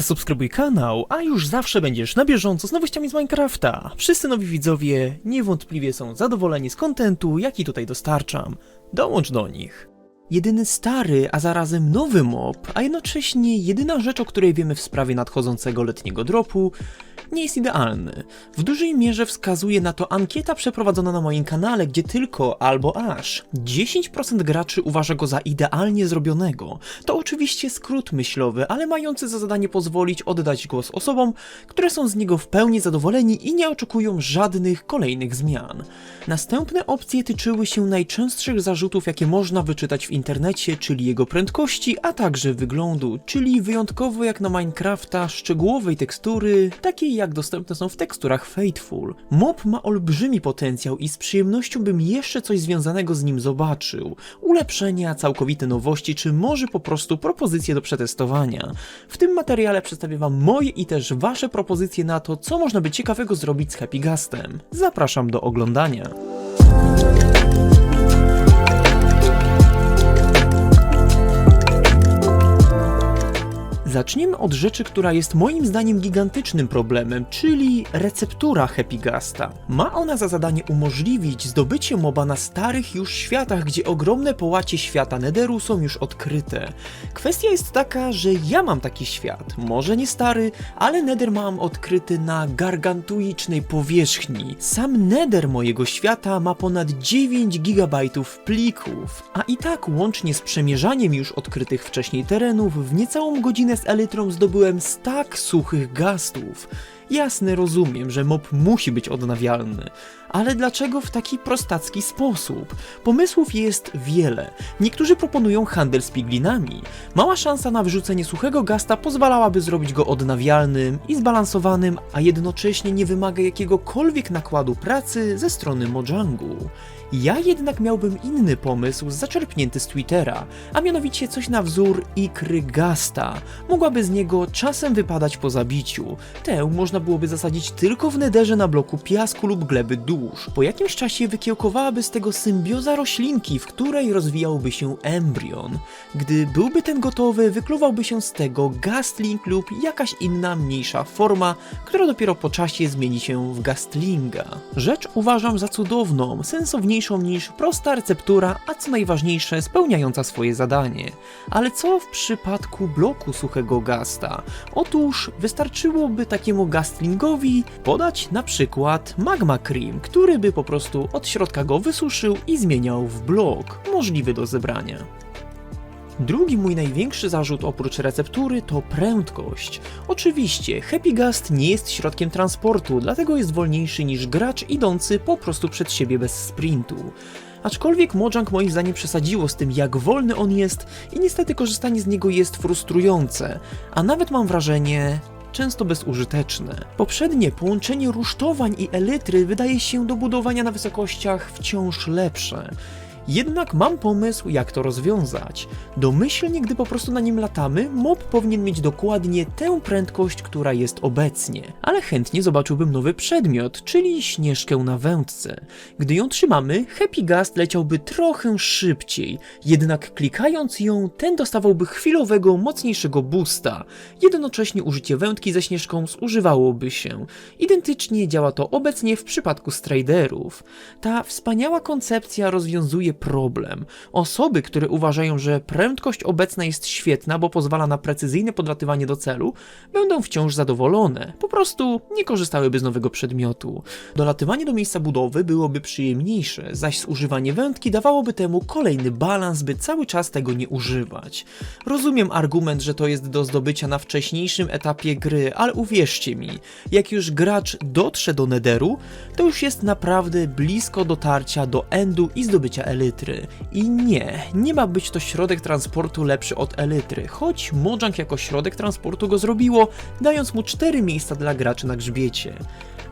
Zasubskrybuj kanał, a już zawsze będziesz na bieżąco z nowościami z Minecrafta. Wszyscy nowi widzowie niewątpliwie są zadowoleni z kontentu, jaki tutaj dostarczam. Dołącz do nich. Jedyny stary, a zarazem nowy mob, a jednocześnie jedyna rzecz, o której wiemy w sprawie nadchodzącego letniego dropu, nie jest idealny. W dużej mierze wskazuje na to ankieta przeprowadzona na moim kanale, gdzie tylko albo aż 10% graczy uważa go za idealnie zrobionego. To oczywiście skrót myślowy, ale mający za zadanie pozwolić oddać głos osobom, które są z niego w pełni zadowoleni i nie oczekują żadnych kolejnych zmian. Następne opcje tyczyły się najczęstszych zarzutów, jakie można wyczytać w internecie, czyli jego prędkości, a także wyglądu, czyli wyjątkowo jak na Minecrafta szczegółowej tekstury, takiej jak dostępne są w teksturach Fateful. Mob ma olbrzymi potencjał i z przyjemnością bym jeszcze coś związanego z nim zobaczył. Ulepszenia, całkowite nowości, czy może po prostu propozycje do przetestowania. W tym materiale przedstawię wam moje i też wasze propozycje na to, co można by ciekawego zrobić z Happy Gastem. Zapraszam do oglądania. Zacznijmy od rzeczy, która jest moim zdaniem gigantycznym problemem, czyli receptura Happy Gasta. Ma ona za zadanie umożliwić zdobycie moba na starych już światach, gdzie ogromne połacie świata Netheru są już odkryte. Kwestia jest taka, że ja mam taki świat, może nie stary, ale Nether mam odkryty na gargantuicznej powierzchni. Sam Nether mojego świata ma ponad 9 GB plików, a i tak łącznie z przemierzaniem już odkrytych wcześniej terenów w niecałą godzinę z elytrą zdobyłem stak suchych gastów. Jasne, rozumiem, że mob musi być odnawialny, ale dlaczego w taki prostacki sposób? Pomysłów jest wiele. Niektórzy proponują handel z piglinami. Mała szansa na wrzucenie suchego gasta pozwalałaby zrobić go odnawialnym i zbalansowanym, a jednocześnie nie wymaga jakiegokolwiek nakładu pracy ze strony Mojangu. Ja jednak miałbym inny pomysł zaczerpnięty z Twittera, a mianowicie coś na wzór ikry Gasta. Mogłaby z niego czasem wypadać po zabiciu. Tę można byłoby zasadzić tylko w nederze na bloku piasku lub gleby dusz. Po jakimś czasie wykiełkowałaby z tego symbioza roślinki, w której rozwijałby się embrion. Gdy byłby ten gotowy, wykluwałby się z tego gastling lub jakaś inna mniejsza forma, która dopiero po czasie zmieni się w gastlinga. Rzecz uważam za cudowną, sensowniejszą niż prosta receptura, a co najważniejsze, spełniająca swoje zadanie. Ale co w przypadku bloku suchego gasta? Otóż wystarczyłoby takiemu gastlingowi podać na przykład magma cream, który by po prostu od środka go wysuszył i zmieniał w blok, możliwy do zebrania. Drugi mój największy zarzut oprócz receptury to prędkość. Oczywiście, Happy Gast nie jest środkiem transportu, dlatego jest wolniejszy niż gracz idący po prostu przed siebie bez sprintu. Aczkolwiek Mojang moim zdaniem przesadziło z tym, jak wolny on jest i niestety korzystanie z niego jest frustrujące, a nawet mam wrażenie, często bezużyteczne. Poprzednie połączenie rusztowań i elitry wydaje się do budowania na wysokościach wciąż lepsze. Jednak mam pomysł, jak to rozwiązać. Domyślnie, gdy po prostu na nim latamy, mob powinien mieć dokładnie tę prędkość, która jest obecnie. Ale chętnie zobaczyłbym nowy przedmiot, czyli śnieżkę na wędce. Gdy ją trzymamy, Happy Gast leciałby trochę szybciej, jednak klikając ją, ten dostawałby chwilowego, mocniejszego boosta. Jednocześnie użycie wędki ze śnieżką zużywałoby się. Identycznie działa to obecnie w przypadku Striderów. Ta wspaniała koncepcja rozwiązuje problem. Osoby, które uważają, że prędkość obecna jest świetna, bo pozwala na precyzyjne podlatywanie do celu, będą wciąż zadowolone. Po prostu nie korzystałyby z nowego przedmiotu. Dolatywanie do miejsca budowy byłoby przyjemniejsze, zaś zużywanie wędki dawałoby temu kolejny balans, by cały czas tego nie używać. Rozumiem argument, że to jest do zdobycia na wcześniejszym etapie gry, ale uwierzcie mi, jak już gracz dotrze do Netheru, to już jest naprawdę blisko dotarcia do endu i zdobycia I nie, nie ma być to środek transportu lepszy od elitry, choć Mojang jako środek transportu go zrobiło, dając mu 4 miejsca dla graczy na grzbiecie.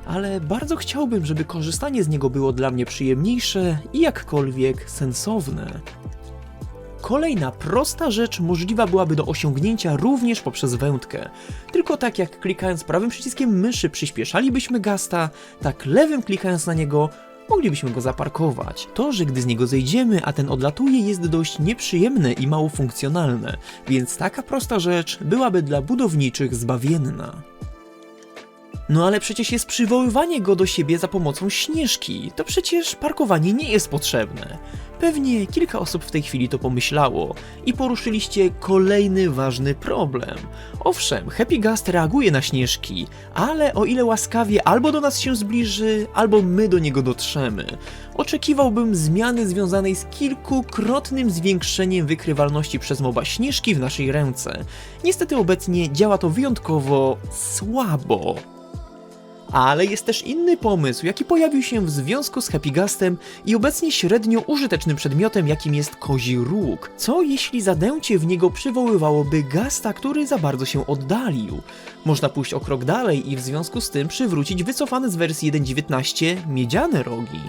Ale bardzo chciałbym, żeby korzystanie z niego było dla mnie przyjemniejsze i jakkolwiek sensowne. Kolejna prosta rzecz możliwa byłaby do osiągnięcia również poprzez wędkę. Tylko tak jak klikając prawym przyciskiem myszy przyspieszalibyśmy gasta, tak lewym klikając na niego moglibyśmy go zaparkować. To, że gdy z niego zejdziemy, a ten odlatuje, jest dość nieprzyjemne i mało funkcjonalne, więc taka prosta rzecz byłaby dla budowniczych zbawienna. No ale przecież jest przywoływanie go do siebie za pomocą śnieżki. To przecież parkowanie nie jest potrzebne. Pewnie kilka osób w tej chwili to pomyślało i poruszyliście kolejny ważny problem. Owszem, Happy Gast reaguje na śnieżki, ale o ile łaskawie albo do nas się zbliży, albo my do niego dotrzemy. Oczekiwałbym zmiany związanej z kilkukrotnym zwiększeniem wykrywalności przez moba śnieżki w naszej ręce. Niestety obecnie działa to wyjątkowo słabo. Ale jest też inny pomysł, jaki pojawił się w związku z Happygastem i obecnie średnio użytecznym przedmiotem, jakim jest kozi róg. Co jeśli zadęcie w niego przywoływałoby gasta, który za bardzo się oddalił? Można pójść o krok dalej i w związku z tym przywrócić wycofane z wersji 1.19 miedziane rogi.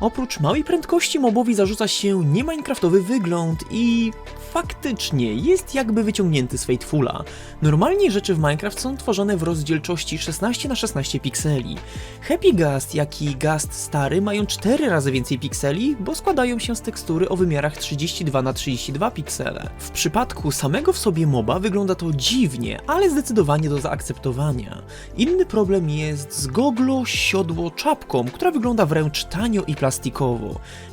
Oprócz małej prędkości mobowi zarzuca się nie-minecraftowy wygląd i faktycznie jest jakby wyciągnięty z Fatefula. Normalnie rzeczy w Minecraft są tworzone w rozdzielczości 16 na 16 pikseli. Happy Gast, jak i Gast stary mają 4 razy więcej pikseli, bo składają się z tekstury o wymiarach 32 na 32 piksele. W przypadku samego w sobie moba wygląda to dziwnie, ale zdecydowanie do zaakceptowania. Inny problem jest z goglo, siodło, czapką, która wygląda wręcz tanio i plastikowo,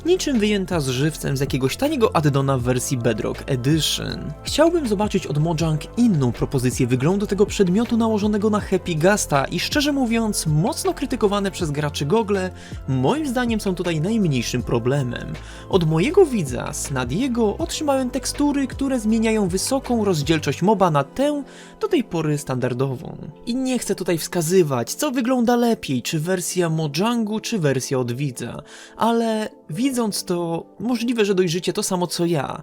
niczym wyjęta z żywcem z jakiegoś taniego addona w wersji Bedrock Edition. Chciałbym zobaczyć od Mojang inną propozycję wyglądu tego przedmiotu nałożonego na Happy Gasta i szczerze mówiąc, mocno krytykowane przez graczy gogle, moim zdaniem są tutaj najmniejszym problemem. Od mojego widza, Snadiego, otrzymałem tekstury, które zmieniają wysoką rozdzielczość moba na tę, do tej pory standardową. I nie chcę tutaj wskazywać, co wygląda lepiej, czy wersja Mojangu, czy wersja od widza, ale widząc to, możliwe, że dojrzycie to samo co ja.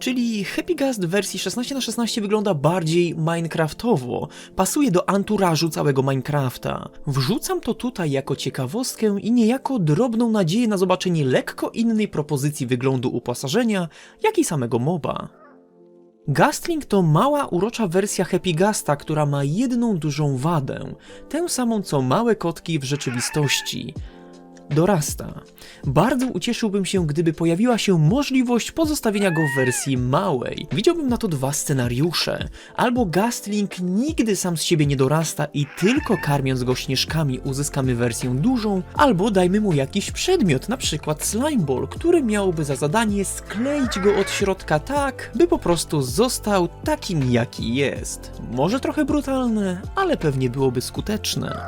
Czyli Happy Gast w wersji 16 na 16 wygląda bardziej Minecraftowo, pasuje do anturażu całego Minecrafta. Wrzucam to tutaj jako ciekawostkę i niejako drobną nadzieję na zobaczenie lekko innej propozycji wyglądu uposażenia, jak i samego moba. Gastling to mała, urocza wersja Happy Gasta, która ma jedną dużą wadę, tę samą co małe kotki w rzeczywistości. Dorasta. Bardzo ucieszyłbym się, gdyby pojawiła się możliwość pozostawienia go w wersji małej. Widziałbym na to dwa scenariusze. Albo Gastling nigdy sam z siebie nie dorasta i tylko karmiąc go śnieżkami uzyskamy wersję dużą, albo dajmy mu jakiś przedmiot, na przykład slimeball, który miałby za zadanie skleić go od środka tak, by po prostu został takim jaki jest. Może trochę brutalne, ale pewnie byłoby skuteczne.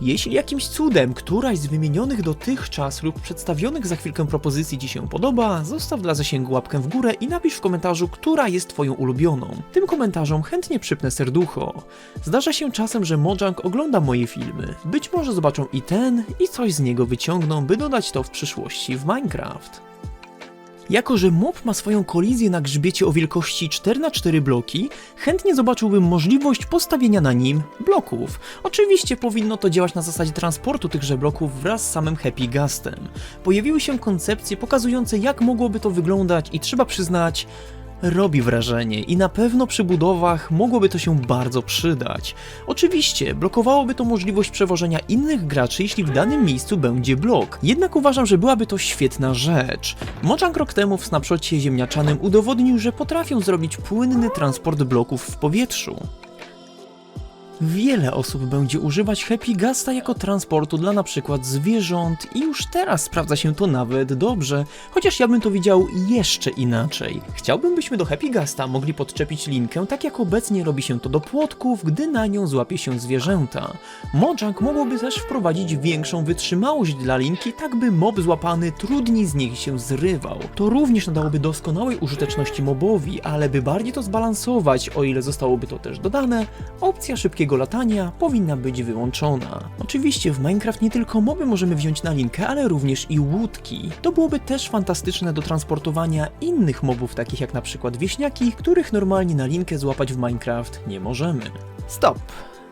Jeśli jakimś cudem któraś z wymienionych dotychczas lub przedstawionych za chwilkę propozycji Ci się podoba, zostaw dla zasięgu łapkę w górę i napisz w komentarzu, która jest Twoją ulubioną. Tym komentarzom chętnie przypnę serducho. Zdarza się czasem, że Mojang ogląda moje filmy. Być może zobaczą i ten, i coś z niego wyciągną, by dodać to w przyszłości w Minecraft. Jako, że mob ma swoją kolizję na grzbiecie o wielkości 4x4 bloki, chętnie zobaczyłbym możliwość postawienia na nim bloków. Oczywiście powinno to działać na zasadzie transportu tychże bloków wraz z samym Happy Gastem. Pojawiły się koncepcje pokazujące jak mogłoby to wyglądać i trzeba przyznać, robi wrażenie i na pewno przy budowach mogłoby to się bardzo przydać. Oczywiście, blokowałoby to możliwość przewożenia innych graczy, jeśli w danym miejscu będzie blok. Jednak uważam, że byłaby to świetna rzecz. Mojang rok temu w snapshocie ziemniaczanym udowodnił, że potrafią zrobić płynny transport bloków w powietrzu. Wiele osób będzie używać Happy Gasta jako transportu dla przykład zwierząt i już teraz sprawdza się to nawet dobrze, chociaż ja bym to widział jeszcze inaczej. Chciałbym, byśmy do Happy Gasta mogli podczepić linkę, tak jak obecnie robi się to do płotków, gdy na nią złapie się zwierzęta. Mojang mogłoby też wprowadzić większą wytrzymałość dla linki, tak by mob złapany trudniej z niej się zrywał. To również nadałoby doskonałej użyteczności mobowi, ale by bardziej to zbalansować, o ile zostałoby to też dodane, opcja szybkiego latania powinna być wyłączona. Oczywiście w Minecraft nie tylko moby możemy wziąć na linkę, ale również i łódki. To byłoby też fantastyczne do transportowania innych mobów, takich jak na przykład wieśniaki, których normalnie na linkę złapać w Minecraft nie możemy. Stop!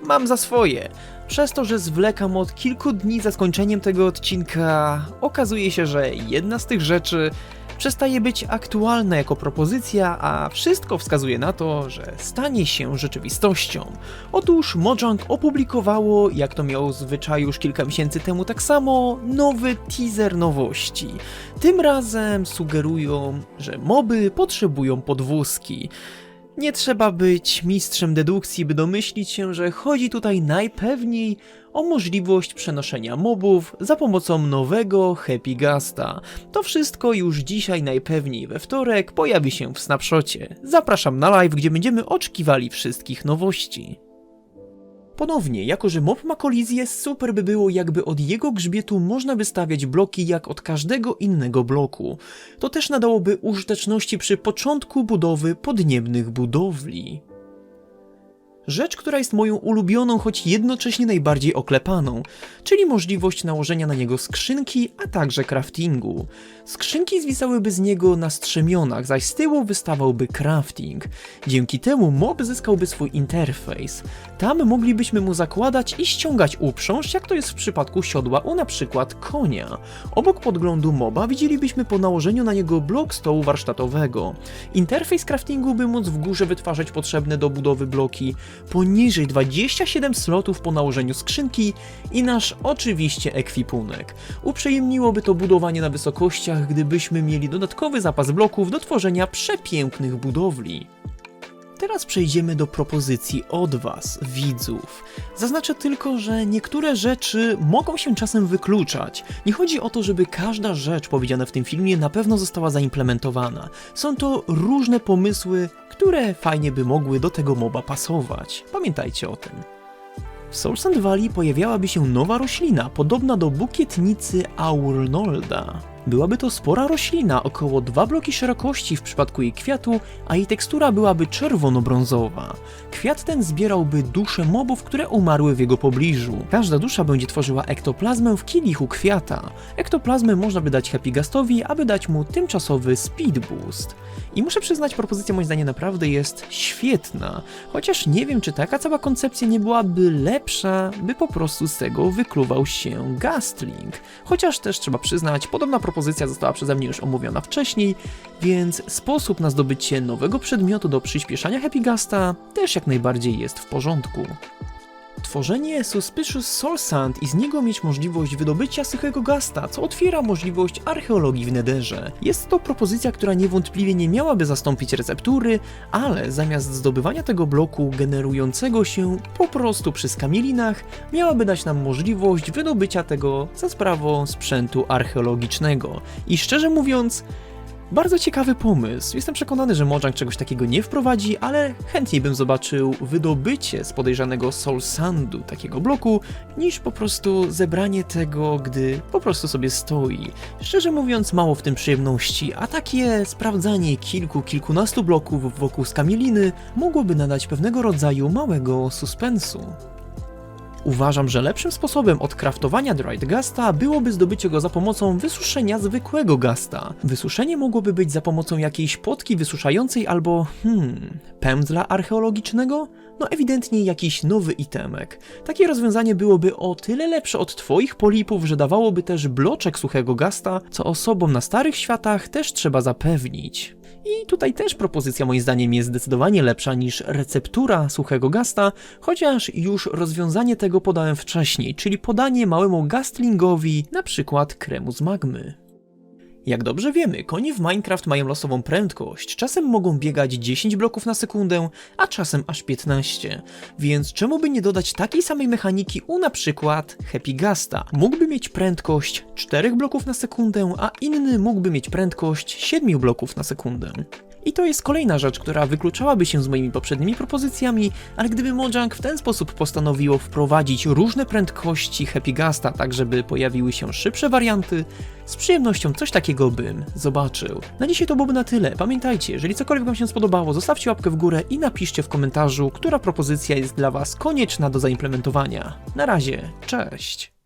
Mam za swoje. Przez to, że zwlekam od kilku dni za skończeniem tego odcinka, okazuje się, że jedna z tych rzeczy przestaje być aktualna jako propozycja, a wszystko wskazuje na to, że stanie się rzeczywistością. Otóż Mojang opublikowało, jak to miało zwyczaj już kilka miesięcy temu tak samo, nowy teaser nowości. Tym razem sugerują, że moby potrzebują podwózki. Nie trzeba być mistrzem dedukcji, by domyślić się, że chodzi tutaj najpewniej o możliwość przenoszenia mobów za pomocą nowego Happy Gasta. To wszystko już dzisiaj najpewniej we wtorek pojawi się w snapshocie. Zapraszam na live, gdzie będziemy oczekiwali wszystkich nowości. Ponownie, jako że mob ma kolizję, super by było jakby od jego grzbietu można wystawiać bloki jak od każdego innego bloku. To też nadałoby użyteczności przy początku budowy podniebnych budowli. Rzecz, która jest moją ulubioną, choć jednocześnie najbardziej oklepaną, czyli możliwość nałożenia na niego skrzynki, a także craftingu. Skrzynki zwisałyby z niego na strzemionach, zaś z tyłu wystawałby crafting. Dzięki temu mob zyskałby swój interfejs. Tam moglibyśmy mu zakładać i ściągać uprząż, jak to jest w przypadku siodła u na przykład konia. Obok podglądu moba widzielibyśmy po nałożeniu na niego blok stołu warsztatowego. Interfejs craftingu by móc w górze wytwarzać potrzebne do budowy bloki, poniżej 27 slotów po nałożeniu skrzynki i nasz oczywiście ekwipunek. Uprzyjemniłoby to budowanie na wysokościach, gdybyśmy mieli dodatkowy zapas bloków do tworzenia przepięknych budowli. Teraz przejdziemy do propozycji od Was, widzów. Zaznaczę tylko, że niektóre rzeczy mogą się czasem wykluczać. Nie chodzi o to, żeby każda rzecz powiedziana w tym filmie na pewno została zaimplementowana. Są to różne pomysły, które fajnie by mogły do tego moba pasować. Pamiętajcie o tym. W Soul Sand Valley pojawiałaby się nowa roślina, podobna do bukietnicy Aurnolda. Byłaby to spora roślina, około 2 bloki szerokości w przypadku jej kwiatu, a jej tekstura byłaby czerwono-brązowa. Kwiat ten zbierałby dusze mobów, które umarły w jego pobliżu. Każda dusza będzie tworzyła ektoplazmę w kielichu kwiata. Ektoplazmę można by dać Happy Gastowi, aby dać mu tymczasowy speed boost. I muszę przyznać, propozycja moim zdaniem naprawdę jest świetna. Chociaż nie wiem, czy taka cała koncepcja nie byłaby lepsza, by po prostu z tego wykluwał się Gastling. Chociaż też trzeba przyznać, podobna propozycja została przeze mnie już omówiona wcześniej, więc sposób na zdobycie nowego przedmiotu do przyspieszania Happy Gasta też jak najbardziej jest w porządku. Tworzenie Suspicious Soul Sand i z niego mieć możliwość wydobycia suchego gasta, co otwiera możliwość archeologii w Nederze. Jest to propozycja, która niewątpliwie nie miałaby zastąpić receptury, ale zamiast zdobywania tego bloku generującego się po prostu przy skamielinach, miałaby dać nam możliwość wydobycia tego za sprawą sprzętu archeologicznego. I szczerze mówiąc, bardzo ciekawy pomysł. Jestem przekonany, że Mojang czegoś takiego nie wprowadzi, ale chętniej bym zobaczył wydobycie z podejrzanego Soul Sandu takiego bloku, niż po prostu zebranie tego, gdy po prostu sobie stoi. Szczerze mówiąc, mało w tym przyjemności, a takie sprawdzanie kilku, kilkunastu bloków wokół skamieliny mogłoby nadać pewnego rodzaju małego suspensu. Uważam, że lepszym sposobem od kraftowania dried gasta byłoby zdobycie go za pomocą wysuszenia zwykłego gasta. Wysuszenie mogłoby być za pomocą jakiejś potki wysuszającej albo, hmm, pędzla archeologicznego? No ewidentnie jakiś nowy itemek. Takie rozwiązanie byłoby o tyle lepsze od twoich polipów, że dawałoby też bloczek suchego gasta, co osobom na starych światach też trzeba zapewnić. I tutaj też propozycja moim zdaniem jest zdecydowanie lepsza niż receptura suchego gasta, chociaż już rozwiązanie tego podałem wcześniej, czyli podanie małemu gastlingowi na przykład kremu z magmy. Jak dobrze wiemy, konie w Minecraft mają losową prędkość. Czasem mogą biegać 10 bloków na sekundę, a czasem aż 15. Więc czemu by nie dodać takiej samej mechaniki u na przykład Happy Gasta? Mógłby mieć prędkość 4 bloków na sekundę, a inny mógłby mieć prędkość 7 bloków na sekundę. I to jest kolejna rzecz, która wykluczałaby się z moimi poprzednimi propozycjami, ale gdyby Mojang w ten sposób postanowiło wprowadzić różne prędkości Happy Gasta, tak żeby pojawiły się szybsze warianty, z przyjemnością coś takiego bym zobaczył. Na dzisiaj to byłoby na tyle. Pamiętajcie, jeżeli cokolwiek Wam się spodobało, zostawcie łapkę w górę i napiszcie w komentarzu, która propozycja jest dla Was konieczna do zaimplementowania. Na razie, cześć!